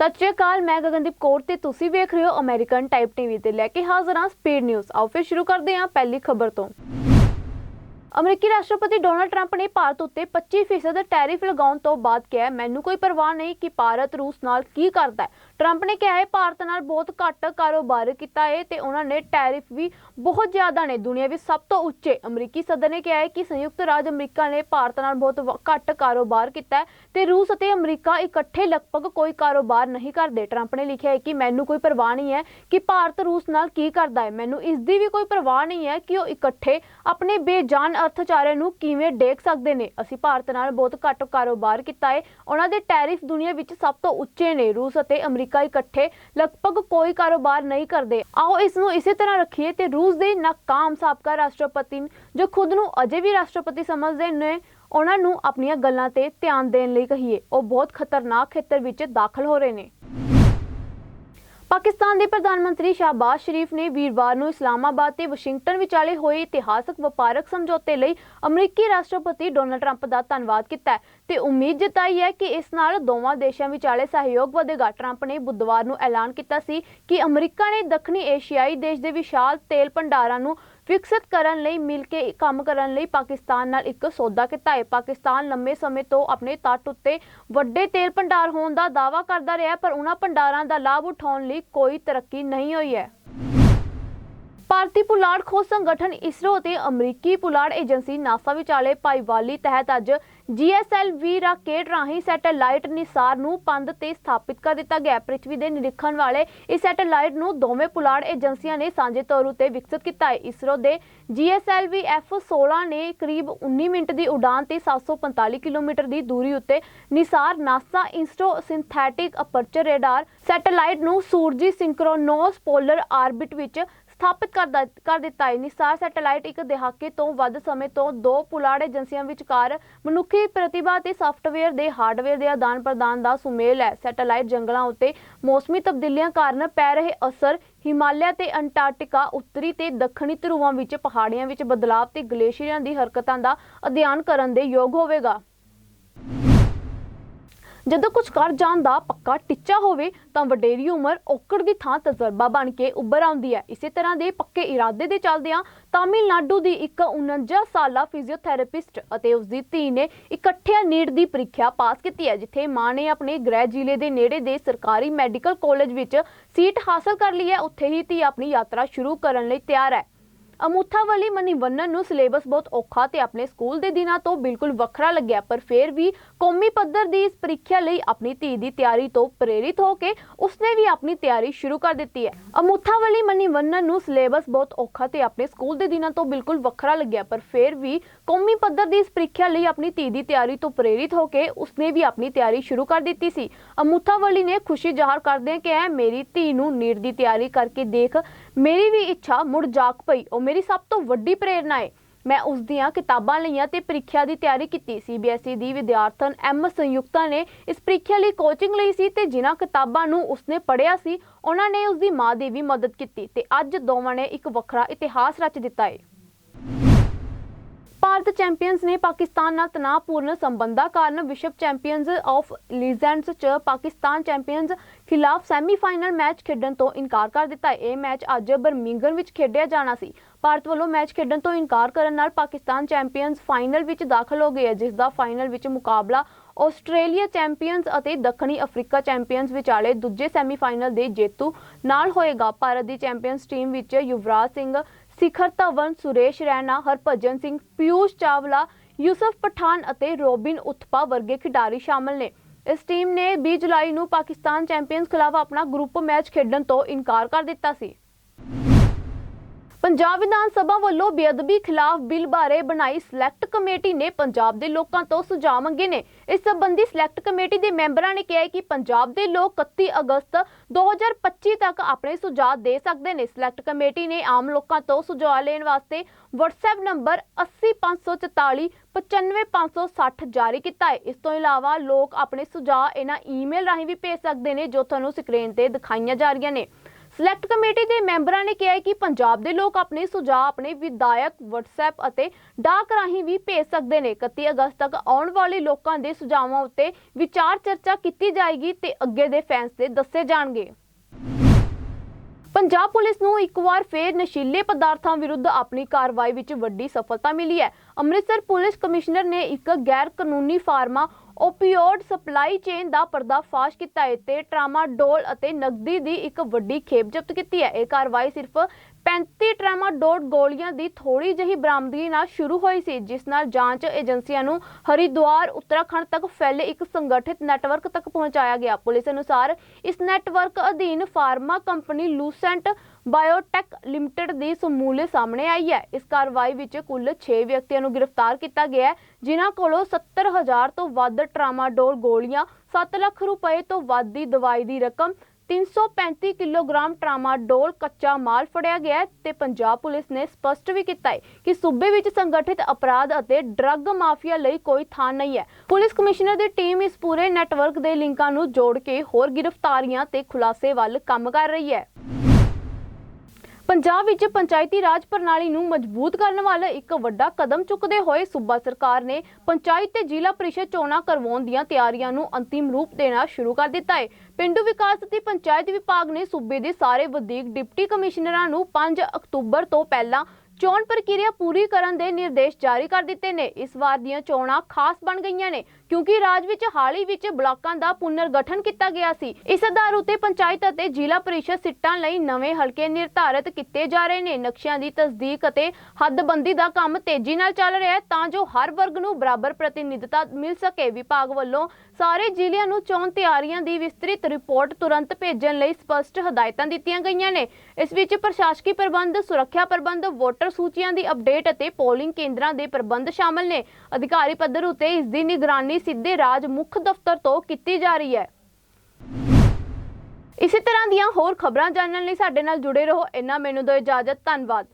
ਸਤਿ ਸ਼੍ਰੀ ਅਕਾਲ, ਮੈਂ ਗਗਨਦੀਪ ਕੌਰ ਤੇ ਤੁਸੀਂ ਵੇਖ ਰਹੇ ਹੋ ਅਮਰੀਕਨ ਟਾਈਪ ਟੀਵੀ ਤੇ ਲੈ ਕੇ ਹਾਜ਼ਰ ਹਾਂ ਸਪੀਡ ਨਿਊਜ਼ ਆਓ ਫਿਰ ਸ਼ੁਰੂ ਕਰਦੇ ਹਾਂ ਪਹਿਲੀ ਖਬਰ ਤੋਂ। ਅਮਰੀਕੀ ਰਾਸ਼ਟਰਪਤੀ ਡੋਨਲਡ ਟਰੰਪ ਨੇ ਭਾਰਤ ਉੱਤੇ 25% ਟੈਰਿਫ ਲਗਾਉਣ ਤੋਂ ਬਾਅਦ ਕਿਹਾ ਮੈਨੂੰ ਕੋਈ ਪਰਵਾਹ ਨਹੀਂ ਕਿ ਭਾਰਤ ਰੂਸ ਨਾਲ ਕੀ ਕਰਦਾ ਹੈ। ਟਰੰਪ ਨੇ ਕਿਹਾ ਹੈ, ਭਾਰਤ ਨਾਲ ਬਹੁਤ ਘੱਟ ਕਾਰੋਬਾਰ ਕੀਤਾ ਹੈ ਤੇ ਉਹਨਾਂ ਨੇ ਟੈਰਿਫ ਵੀ ਬਹੁਤ ਜ਼ਿਆਦਾ ਨੇ। ਦੁਨੀਆ ਵਿੱਚ ਸਭ ਤੋਂ ਉੱਚੇ। ਅਮਰੀਕੀ ਸਦਰ ਨੇ ਕਿਹਾ ਹੈ ਕਿ ਸੰਯੁਕਤ ਰਾਜ ਅਮਰੀਕਾ ਨੇ ਭਾਰਤ ਨਾਲ ਬਹੁਤ ਵ- ਘੱਟ ਕਾਰੋਬਾਰ ਕੀਤਾ ਹੈ ਤੇ ਰੂਸ ਅਤੇ ਅਮਰੀਕਾ ਇਕੱਠੇ ਲਗਭਗ ਕੋਈ ਕਾਰੋਬਾਰ ਨਹੀਂ ਕਰਦੇ। ਟਰੰਪ ਨੇ ਲਿਖਿਆ ਹੈ ਕਿ ਮੈਨੂੰ ਕੋਈ ਪਰਵਾਹ ਨਹੀਂ ਹੈ ਕਿ ਭਾਰਤ ਰੂਸ ਨਾਲ ਕੀ ਕਰਦਾ ਹੈ। ਮੈਨੂੰ ਇਸ ਦੀ ਵੀ ਕੋਈ ਪਰਵਾਹ ਨਹੀਂ ਹੈ ਕਿ ਉਹ ਇਕੱਠੇ ਆਪਣੇ ਬੇਜਾਨ ਅਰਥਚਾਰੇ ਨੂੰ ਕਿਵੇਂ ਡੇਕ ਸਕਦੇ ਨੇ? ਅਸੀਂ ਭਾਰਤ ਨਾਲ ਬਹੁਤ ਘੱਟ ਕਾਰੋਬਾਰ ਕੀਤਾ ਹੈ ਉਹਨਾਂ ਦੇ ਟੈਰਿਫ ਦੁਨੀਆ ਵਿੱਚ ਸਭ ਤੋਂ ਉੱਚੇ ਨੇ। ਰੂਸ ਅਤੇ ਅਮਰੀਕਾ ਇਕੱਠੇ ਲਗਭਗ ਕੋਈ ਕਾਰੋਬਾਰ ਨਹੀਂ ਕਰਦੇ। ਆਓ ਇਸ ਨੂੰ ਇਸੇ ਤਰ੍ਹਾਂ ਰੱਖੀਏ ਤੇ ਰੂਸ ਦੇ ਨਾਕਾਮ ਸਾਬਕਾ ਰਾਸ਼ਟਰਪਤੀ ਜੋ ਖੁਦ ਨੂੰ ਅਜੇ ਵੀ ਰਾਸ਼ਟਰਪਤੀ ਸਮਝਦੇ ਨੇ, ਉਹਨਾਂ ਨੂੰ ਆਪਣੀਆਂ ਗੱਲਾਂ ਤੇ ਧਿਆਨ ਦੇਣ ਲਈ ਕਹੀਏ। ਉਹ ਬਹੁਤ ਖਤਰਨਾਕ ਖੇਤਰ ਵਿੱਚ ਦਾਖਲ ਹੋ ਰਹੇ ਨੇ। ਪਾਕਿਸਤਾਨ ਦੇ ਪ੍ਰਧਾਨ ਮੰਤਰੀ ਸ਼ਾਹਬਾਜ਼ ਸ਼ਰੀਫ ਨੇ ਵੀਰਵਾਰ ਨੂੰ ਇਸਲਾਮਾਬਾਦ ਤੇ ਵਾਸ਼ਿੰਗਟਨ ਵਿਚਾਲੇ ਹੋਏ ਇਤਿਹਾਸਕ ਵਪਾਰਕ ਸਮਝੌਤੇ ਲਈ ਅਮਰੀਕੀ ਰਾਸ਼ਟਰਪਤੀ ਡੋਨਲਡ ਟਰੰਪ ਦਾ ਧੰਨਵਾਦ ਕੀਤਾ ਤੇ ਉਮੀਦ ਜਤਾਈ ਹੈ ਕਿ ਇਸ ਨਾਲ ਦੋਵਾਂ ਦੇਸ਼ਾਂ ਵਿਚਾਲੇ ਸਹਿਯੋਗ ਵਧੇਗਾ। ਟਰੰਪ ਨੇ ਬੁੱਧਵਾਰ ਨੂੰ ਐਲਾਨ ਕੀਤਾ ਸੀ ਕਿ ਅਮਰੀਕਾ ਨੇ ਦੱਖਣੀ ਏਸ਼ੀਆਈ ਦੇਸ਼ ਦੇ ਵਿਸ਼ਾਲ ਤੇਲ ਭੰਡਾਰਾਂ ਨੂੰ ਵਿਕਸਿਤ ਕਰਨ ਲਈ, ਮਿਲ ਕੇ ਕੰਮ ਕਰਨ ਲਈ ਪਾਕਿਸਤਾਨ ਨਾਲ ਇੱਕ ਸੌਦਾ ਕੀਤਾ ਹੈ। ਪਾਕਿਸਤਾਨ ਲੰਮੇ ਸਮੇਂ ਤੋਂ ਆਪਣੇ ਤੱਟ ਉੱਤੇ ਵੱਡੇ ਤੇਲ ਭੰਡਾਰ ਹੋਣ ਦਾ ਦਾਅਵਾ ਕਰਦਾ ਰਿਹਾ ਪਰ ਉਹਨਾਂ ਭੰਡਾਰਾਂ ਦਾ ਲਾਭ ਉਠਾਉਣ ਲਈ ਕੋਈ ਤਰੱਕੀ ਨਹੀਂ ਹੋਈ ਹੈ। ਭਾਰਤੀ ਪੁਲਾੜ ਖੋਜ ਸੰਗਠਨ ਇਸਰੋ ਅਤੇ ਅਮਰੀਕੀ ਪੁਲਾੜ ਏਜੰਸੀ ਨਾਸਾ ਵਿਚਾਲੇ ਭਾਈਵਾਲੀ ਤਹਿਤ ਅੱਜ GSLV ਰਾਕੇਟ ਰਾਹੀਂ ਸੈਟੇਲਾਈਟ ਨਿਸਾਰ ਨੂੰ ਪੰਧ ਤੇ ਸਥਾਪਿਤ ਕਰ ਦਿੱਤਾ ਗਿਆ। ਪ੍ਰਿਥਵੀ ਦੇ ਨਿਰੀਖਣ ਵਾਲੇ ਇਸ ਸੈਟੇਲਾਈਟ ਨੂੰ ਦੋਵੇਂ ਪੁਲਾੜ ਏਜੰਸੀਆਂ ਨੇ ਸਾਂਝੇ ਤੌਰ ਉਤੇ ਵਿਕਸਿਤ ਕੀਤਾ ਹੈ। ਇਸਰੋ ਦੇ GSLV F16 ਨੇ ਕਰੀਬ 19 ਮਿੰਟ ਦੀ ਉਡਾਨ ਤੇ 745 ਕਿਲੋਮੀਟਰ ਦੀ ਦੂਰੀ ਉਤੇ ਨਿਸਾਰ ਨਾਸਾ ਇੰਸਟੋ ਸਿੰਥੈਟਿਕ ਅਪਰਚਰ ਰੇਡਾਰ ਸੈਟੇਲਾਈਟ ਨੂੰ ਸੂਰਜੀ ਸਿੰਕਰੋਨੋਸ ਪੋਲਰ ਆਰਬਿਟ ਵਿੱਚ ਸਥਾਪਿਤ ਕਰ ਕਰ ਦਿੱਤਾ ਹੈ। ਨਿਸਾਰ ਸੈਟੇਲਾਈਟ ਇੱਕ ਦਹਾਕੇ ਤੋਂ ਵੱਧ ਸਮੇਂ ਤੋਂ ਦੋ ਪੁਲਾੜ ਏਜੰਸੀਆਂ ਵਿਚਕਾਰ ਮਨੁੱਖੀ ਪ੍ਰਤਿਭਾ ਤੇ ਸਾਫਟਵੇਅਰ ਦੇ ਹਾਰਡਵੇਅਰ ਦੇ ਆਦਾਨ ਪ੍ਰਦਾਨ ਦਾ ਸੁਮੇਲ ਹੈ। ਸੈਟੇਲਾਈਟ ਜੰਗਲਾਂ ਉੱਤੇ ਮੌਸਮੀ ਤਬਦੀਲੀਆਂ ਕਾਰਨ ਪੈ ਰਹੇ ਅਸਰ ਹਿਮਾਲਿਆ ਤੇ ਅੰਟਾਰਕਟਿਕਾ ਉੱਤਰੀ ਤੇ ਦੱਖਣੀ ਧਰੂਵਾਂ ਵਿੱਚ ਪਹਾੜੀਆਂ ਵਿੱਚ ਬਦਲਾਅ ਤੇ ਗਲੇਸ਼ੀਅਰਾਂ ਦੀ ਹਰਕਤਾਂ ਦਾ ਅਧਿਐਨ ਕਰਨ ਦੇ ਯੋਗ ਹੋਵੇਗਾ। ਜਦੋਂ ਕੁਝ ਕਰ ਜਾਣ ਦਾ ਪੱਕਾ ਟਿੱਚਾ ਹੋਵੇ ਤਾਂ ਵਡੇਰੀ ਉਮਰ ਔਕੜ ਦੀ ਥਾਂ ਤਜਰਬਾ ਬਣ ਕੇ ਉੱਭਰ ਆਉਂਦੀ ਹੈ। ਇਸੇ ਤਰ੍ਹਾਂ ਦੇ ਪੱਕੇ ਇਰਾਦੇ ਦੇ ਚੱਲਦਿਆਂ ਤਾਮਿਲਨਾਡੂ ਦੀ ਇੱਕ 49 ਸਾਲਾ ਫਿਜ਼ੀਓਥੈਰੇਪਿਸਟ ਅਤੇ ਉਸ ਦੀ ਧੀ ਨੇ ਇਕੱਠਿਆਂ ਨੀਟ ਦੀ ਪ੍ਰੀਖਿਆ ਪਾਸ ਕੀਤੀ ਹੈ, ਜਿੱਥੇ ਮਾਂ ਨੇ ਆਪਣੇ ਗ੍ਰਹਿ ਜ਼ਿਲ੍ਹੇ ਦੇ ਨੇੜੇ ਦੇ ਸਰਕਾਰੀ ਮੈਡੀਕਲ ਕਾਲਜ ਵਿੱਚ ਸੀਟ ਹਾਸਲ ਕਰ ਲਈ ਹੈ। ਉੱਥੇ ਹੀ ਧੀ ਆਪਣੀ ਯਾਤਰਾ ਸ਼ੁਰੂ ਕਰਨ ਲਈ ਤਿਆਰ ਹੈ। ਅਮੂਥਾ ਵਾਲੀ ਮਨੀਵੰਨਨ ਨੂੰ ਸਿਲੇਬਸ ਬਹੁਤ ਔਖਾ ਤੇ ਆਪਣੇ ਸਕੂਲ ਦੇ ਦਿਨਾਂ ਤੋਂ ਬਿਲਕੁਲ ਵੱਖਰਾ ਲੱਗਿਆ, ਪਰ ਫਿਰ ਵੀ ਕੌਮੀ ਪੱਧਰ ਦੀ ਇਸ ਪ੍ਰੀਖਿਆ ਲਈ ਆਪਣੀ ਧੀ ਦੀ ਤਿਆਰੀ ਤੋਂ ਪ੍ਰੇਰਿਤ ਹੋ ਕੇ ਉਸਨੇ ਵੀ ਆਪਣੀ ਤਿਆਰੀ ਸ਼ੁਰੂ ਕਰ ਦਿੱਤੀ ਹੈ। ਅਮੂਥਾ ਮਨੀਵੰਨਨ ਨੂੰ ਸਿਲੇਬਸ ਬਹੁਤ ਔਖਾ ਤੇ ਆਪਣੇ ਸਕੂਲ ਦੇ ਦਿਨਾਂ ਤੋਂ ਬਿਲਕੁਲ ਵੱਖਰਾ ਲੱਗਿਆ, ਪਰ ਫਿਰ ਵੀ ਕੌਮੀ ਪੱਧਰ ਦੀ ਇਸ ਪ੍ਰੀਖਿਆ ਲਈ ਆਪਣੀ ਧੀ ਦੀ ਤਿਆਰੀ ਤੋਂ ਪ੍ਰੇਰਿਤ ਹੋ ਕੇ ਉਸਨੇ ਵੀ ਆਪਣੀ ਤਿਆਰੀ ਸ਼ੁਰੂ ਕਰ ਦਿੱਤੀ ਸੀ। ਅਮੂਥਾ ਵਾਲੀ ਨੇ ਖੁਸ਼ੀ ਜ਼ਾਹਰ ਕਰਦਿਆਂ ਕਿਹਾ, ਮੇਰੀ ਧੀ ਨੂੰ ਨੀਟ ਦੀ ਤਿਆਰੀ ਕਰਕੇ ਦੇਖ ਮੇਰੀ ਵੀ ਇੱਛਾ ਮੁੜ ਜਾਗ ਪਈ। ਉਹ ਮੇਰੀ ਸਭ ਤੋਂ ਵੱਡੀ ਪ੍ਰੇਰਨਾ ਹੈ ਮੈਂ ਉਸ ਦੀਆਂ ਕਿਤਾਬਾਂ ਲਈਆਂ ਤੇ ਪ੍ਰੀਖਿਆ ਦੀ ਤਿਆਰੀ ਕੀਤੀ। ਸੀਬੀਐਸਈ ਦੀ ਵਿਦਿਆਰਥਣ ਐਮ ਸੰਯੁਕਤਾ ਨੇ ਇਸ ਪ੍ਰੀਖਿਆ ਲਈ ਕੋਚਿੰਗ ਲਈ ਸੀ ਤੇ ਜਿਨ੍ਹਾਂ ਕਿਤਾਬਾਂ ਨੂੰ ਉਸਨੇ ਪੜ੍ਹਿਆ ਸੀ, ਉਹਨਾਂ ਨੇ ਉਸ ਦੀ ਮਾਂ ਦੀ ਵੀ ਮਦਦ ਕੀਤੀ ਤੇ ਅੱਜ ਦੋਵਾਂ ਨੇ ਇੱਕ ਵੱਖਰਾ ਇਤਿਹਾਸ ਰਚ ਦਿੱਤਾ ਹੈ ਭਾਰਤ ਚੈਂਪੀਅਨਸ ਨੇ ਪਾਕਿਸਤਾਨ ਨਾਲ ਤਣਾਅਪੂਰਨ ਸੰਬੰਧਾਂ ਕਾਰਨ ਵਿਸ਼ਵ ਚੈਂਪੀਅਨਸ ਆਫ ਲੀਜੈਂਡਸ ਚ ਪਾਕਿਸਤਾਨ ਚੈਂਪੀਅਨਸ ਖਿਲਾਫ ਸੈਮੀਫਾਈਨਲ ਮੈਚ ਖੇਡਣ ਤੋਂ ਇਨਕਾਰ ਕਰ ਦਿੱਤਾ ਇਹ ਮੈਚ ਅੱਜ ਬਰਮਿੰਗਮ ਵਿੱਚ ਖੇਡਿਆ ਜਾਣਾ ਸੀ। ਭਾਰਤ ਵੱਲੋਂ ਮੈਚ ਖੇਡਣ ਤੋਂ ਇਨਕਾਰ ਕਰਨ ਨਾਲ ਪਾਕਿਸਤਾਨ ਚੈਂਪੀਅਨਸ ਫਾਈਨਲ ਵਿੱਚ ਦਾਖਲ ਹੋ ਗਏ ਹੈ, ਜਿਸ ਦਾ ਫਾਈਨਲ ਵਿੱਚ ਮੁਕਾਬਲਾ ਆਸਟ੍ਰੇਲੀਆ ਚੈਂਪੀਅਨਸ ਅਤੇ ਦੱਖਣੀ ਅਫਰੀਕਾ ਚੈਂਪੀਅਨਸ ਵਿਚਾਲੇ ਦੂਜੇ ਸੈਮੀਫਾਈਨਲ ਦੇ ਜੇਤੂ ਨਾਲ ਹੋਏਗਾ। ਭਾਰਤ ਦੀ ਚੈਂਪੀਅਨਸ ਟੀਮ ਵਿੱਚ ਯੁਵਰਾਜ ਸਿੰਘ ਸਿਖਰ ਧਵਨ ਸੁਰੇਸ਼ ਰੈਣਾ, ਹਰਭਜਨ ਸਿੰਘ, ਪਿਊਸ਼ ਚਾਵਲਾ, ਯੂਸਫ ਪਠਾਨ ਅਤੇ ਰੋਬਿਨ ਉਥਪਾ ਵਰਗੇ ਖਿਡਾਰੀ ਸ਼ਾਮਲ ਨੇ। ਇਸ ਟੀਮ ਨੇ 20 ਜੁਲਾਈ ਨੂੰ ਪਾਕਿਸਤਾਨ ਚੈਂਪੀਅਨਸ ਖਿਲਾਫ ਆਪਣਾ ਗਰੁੱਪ ਮੈਚ ਖੇਡਣ ਤੋਂ ਇਨਕਾਰ ਕਰ ਦਿੱਤਾ ਸੀ। ਪੰਜਾਬ ਵਿਧਾਨ ਸਭਾ ਵੱਲੋਂ ਬੇਅਦਬੀ ਖਿਲਾਫ ਬਿੱਲ ਬਾਰੇ ਬਣਾਈ ਸਿਲੈਕਟ ਕਮੇਟੀ ਨੇ ਪੰਜਾਬ ਦੇ ਲੋਕਾਂ ਤੋਂ ਸੁਝਾਅ ਮੰਗੇ ਨੇ। ਇਸ ਸੰਬੰਧੀ ਸਿਲੈਕਟ ਕਮੇਟੀ ਦੇ ਮੈਂਬਰਾਂ ਨੇ ਕਿਹਾ ਕਿ ਪੰਜਾਬ ਦੇ ਲੋਕ 31 ਅਗਸਤ 2025 ਤੱਕ ਆਪਣੇ ਸੁਝਾਅ ਦੇ ਸਕਦੇ ਨੇ। ਸਿਲੈਕਟ ਕਮੇਟੀ ਨੇ ਆਮ ਲੋਕਾਂ ਤੋਂ ਸੁਝਾਅ ਲੈਣ ਵਾਸਤੇ WhatsApp ਨੰਬਰ 80544 95560 ਜਾਰੀ ਕੀਤਾ ਹੈ। ਇਸ ਤੋਂ ਇਲਾਵਾ ਲੋਕ ਆਪਣੇ ਸੁਝਾਅ ਇਹਨਾਂ ਈਮੇਲ ਰਾਹੀਂ ਵੀ ਭੇਜ ਸਕਦੇ ਨੇ ਜੋ ਤੁਹਾਨੂੰ ਸਕਰੀਨ ਤੇ ਦਿਖਾਈਆਂ ਜਾ ਰਹੀਆਂ ਨੇ। ਸਿਲੈਕਟ ਕਮੇਟੀ ਦੇ ਮੈਂਬਰਾਂ ਨੇ ਕਿਹਾ ਕਿ ਪੰਜਾਬ ਦੇ ਲੋਕ ਆਪਣੇ ਸੁਝਾਅ, ਆਪਣੇ ਵਿਧਾਇਕ, WhatsApp ਅਤੇ ਡਾਕ ਰਾਹੀਂ ਵੀ ਭੇਜ ਸਕਦੇ ਨੇ। 31 ਅਗਸਤ ਤੱਕ ਆਉਣ ਵਾਲੇ ਲੋਕਾਂ ਦੇ ਸੁਝਾਵਾਂ ਉੱਤੇ ਵਿਚਾਰ ਚਰਚਾ ਕੀਤੀ ਜਾਏਗੀ ਤੇ ਅੱਗੇ ਦੇ ਫੈਸਲੇ ਦੱਸੇ ਜਾਣਗੇ। ਪੰਜਾਬ ਪੁਲਿਸ ਨੂੰ ਇੱਕ ਵਾਰ ਫੇਰ ਨਸ਼ੀਲੇ ਪਦਾਰਥਾਂ ਵਿਰੁੱਧ ਆਪਣੀ ਕਾਰਵਾਈ ਵਿੱਚ ਵੱਡੀ ਸਫਲਤਾ ਮਿਲੀ ਹੈ। ਅੰਮ੍ਰਿਤਸਰ ਪੁਲਿਸ ਕਮਿਸ਼ਨਰ ਨੇ ਇੱਕ ਗੈਰ ਕਾਨੂੰਨੀ ਫਾਰਮਾ ਓਪੀਓਡ ਸਪਲਾਈ ਚੇਨ ਦਾ ਪਰਦਾਫਾਸ਼ ਕੀਤਾ ਹੈ ਤੇ ਟਰਾਮਾਡੋਲ ਅਤੇ ਨਕਦੀ ਦੀ ਇੱਕ ਵੱਡੀ ਖੇਪ ਜ਼ਬਤ ਕੀਤੀ ਹੈ। ਇਹ ਕਾਰਵਾਈ ਸਿਰਫ 35 ਟਰਾਮਾਡੋਲ ਗੋਲੀਆਂ ਦੀ ਥੋੜੀ ਜਿਹੀ ਬਰਾਮਦਗੀ ਨਾਲ ਸ਼ੁਰੂ ਹੋਈ ਸੀ, ਜਿਸ ਨਾਲ ਜਾਂਚ ਏਜੰਸੀਆਂ ਨੂੰ ਹਰਿਦੁਆਰ, ਉੱਤਰਾਖੰਡ ਤੱਕ ਫੈਲੇ ਇੱਕ ਸੰਗਠਿਤ ਨੈਟਵਰਕ ਤੱਕ ਪਹੁੰਚਾਇਆ ਗਿਆ। ਪੁਲਿਸ ਅਨੁਸਾਰ ਇਸ ਨੈਟਵਰਕ ਅਧੀਨ pharma company Lucent Biotech Limited ਦੀ ਸਮੂਲੇ ਸਾਹਮਣੇ ਆਈ ਹੈ। ਇਸ ਕਾਰਵਾਈ ਵਿੱਚ ਕੁੱਲ 6 ਵਿਅਕਤੀਆਂ ਨੂੰ ਗ੍ਰਿਫਤਾਰ ਕੀਤਾ ਗਿਆ ਜਿਨ੍ਹਾਂ ਕੋਲੋਂ 70000 ਤੋਂ ਵੱਧ ਟਰਾਮਾਡੋਲ ਗੋਲੀਆਂ 7 ਲੱਖ ਰੁਪਏ ਤੋਂ ਵੱਧ ਦੀ ਦਵਾਈ ਦੀ ਰਕਮ 335 ਕਿਲੋਗ੍ਰਾਮ ਟਰਾਮਾਡੋਲ ਕੱਚਾ ਮਾਲ ਫੜਿਆ ਗਿਆ ਹੈ ਤੇ ਪੰਜਾਬ ਪੁਲਿਸ ਨੇ ਸਪਸ਼ਟ ਵੀ ਕੀਤਾ ਹੈ ਕਿ ਸੂਬੇ ਵਿੱਚ ਸੰਗਠਿਤ ਅਪਰਾਧ ਅਤੇ ਡਰੱਗ ਮਾਫੀਆ ਲਈ ਕੋਈ ਥਾਂ ਨਹੀਂ ਹੈ। ਪੁਲਿਸ ਕਮਿਸ਼ਨਰ ਦੀ ਟੀਮ ਇਸ ਪੂਰੇ ਨੈਟਵਰਕ ਦੇ ਲਿੰਕਾਂ ਨੂੰ ਜੋੜ ਕੇ ਹੋਰ ਗ੍ਰਿਫਤਾਰੀਆਂ ਤੇ ਖੁਲਾਸੇ ਵੱਲ ਕੰਮ ਕਰ ਰਹੀ ਹੈ। ਪੰਜਾਬ ਵਿੱਚ ਪੰਚਾਇਤੀ ਰਾਜ ਪ੍ਰਣਾਲੀ ਨੂੰ ਮਜ਼ਬੂਤ ਕਰਨ ਵਾਲਾ ਇੱਕ ਵੱਡਾ ਕਦਮ ਚੁੱਕਦੇ ਹੋਏ ਸੂਬਾ ਸਰਕਾਰ ਨੇ ਪੰਚਾਇਤ ਤੇ ਜ਼ਿਲ੍ਹਾ ਪ੍ਰੀਸ਼ਦ ਚੋਣਾਂ ਕਰਵਾਉਣ ਦੀਆਂ ਤਿਆਰੀਆਂ ਨੂੰ ਅੰਤਿਮ ਰੂਪ ਦੇਣਾ ਸ਼ੁਰੂ ਕਰ ਦਿੱਤਾ ਹੈ। ਪਿੰਡੂ ਵਿਕਾਸ ਅਤੇ ਪੰਚਾਇਤ ਵਿਭਾਗ ਨੇ ਸੂਬੇ ਦੇ ਸਾਰੇ ਵਧੀਕ ਡਿਪਟੀ ਕਮਿਸ਼ਨਰਾਂ ਨੂੰ 5 ਅਕਤੂਬਰ ਤੋਂ ਪਹਿਲਾਂ ਚੋਣ ਪ੍ਰਕਿਰਿਆ ਪੂਰੀ ਕਰਨ ਦੇ ਨਿਰਦੇਸ਼ ਜਾਰੀ ਕਰ ਦਿੱਤੇ ਨੇ। ਇਸ ਵਾਰ ਦੀਆਂ ਚੋਣਾਂ ਖਾਸ ਬਣ ਗਈਆਂ ਨੇ, ਕਿਉਂਕਿ ਰਾਜ ਵਿੱਚ ਹਾਲ ਹੀ ਵਿੱਚ ਬਲਾਕਾਂ ਦਾ ਪੁਨਰਗਠਨ ਕੀਤਾ ਗਿਆ ਸੀ। ਇਸ ਆਧਾਰ ਉਤੇ ਪੰਚਾਇਤ ਅਤੇ ਜ਼ਿਲ੍ਹਾ ਪਰਿਸ਼ਦ ਸਿੱਟਾਂ ਲਈ ਨਵੇਂ ਹਲਕੇ ਨਿਰਧਾਰਿਤ ਕੀਤੇ ਜਾ ਰਹੇ ਨੇ। ਨਕਸ਼ਿਆਂ ਦੀ ਤਸਦੀਕ ਅਤੇ ਹੱਦਬੰਦੀ ਦਾ ਕੰਮ ਤੇਜ਼ੀ ਨਾਲ ਚੱਲ ਰਿਹਾ ਹੈ, ਤਾਂ ਜੋ ਹਰ ਵਰਗ ਨੂੰ ਬਰਾਬਰ ਪ੍ਰਤੀਨਿਧਤਾ ਮਿਲ ਸਕੇ। ਵਿਭਾਗ ਵੱਲੋਂ ਸਾਰੇ ਜ਼ਿਲ੍ਹਿਆਂ ਨੂੰ ਚੋਣ ਤਿਆਰੀਆਂ ਦੀ ਵਿਸਤ੍ਰਿਤ ਰਿਪੋਰਟ ਤੁਰੰਤ ਭੇਜਣ ਲਈ ਸਪਸ਼ਟ ਹਦਾਇਤਾਂ ਦਿੱਤੀਆਂ ਗਈਆਂ ਨੇ। ਇਸ ਵਿੱਚ ਪ੍ਰਸ਼ਾਸਕੀ ਪ੍ਰਬੰਧ, ਸੁਰੱਖਿਆ ਪ੍ਰਬੰਧ, ਵੋਟਰ ਸੂਚੀਆਂ ਦੀ ਅਪਡੇਟ ਅਤੇ ਪੋਲਿੰਗ ਕੇਂਦਰਾਂ ਦੇ ਪ੍ਰਬੰਧ ਸ਼ਾਮਲ ਨੇ। ਅਧਿਕਾਰੀ ਪੱਧਰ ਉਤੇ ਇਸ ਦੀ ਨਿਗਰਾਨੀ ਸਿੱਧੇ ਰਾਜ ਮੁੱਖ ਦਫ਼ਤਰ ਤੋਂ ਕੀਤੀ ਜਾ ਰਹੀ ਹੈ। ਇਸੇ ਤਰ੍ਹਾਂ ਦੀਆਂ ਹੋਰ ਖਬਰਾਂ ਜਾਣਨ ਲਈ ਸਾਡੇ ਨਾਲ ਜੁੜੇ ਰਹੋ। ਇੰਨਾ ਮੈਨੂੰ ਦਿਓ ਇਜਾਜ਼ਤ। ਧੰਨਵਾਦ।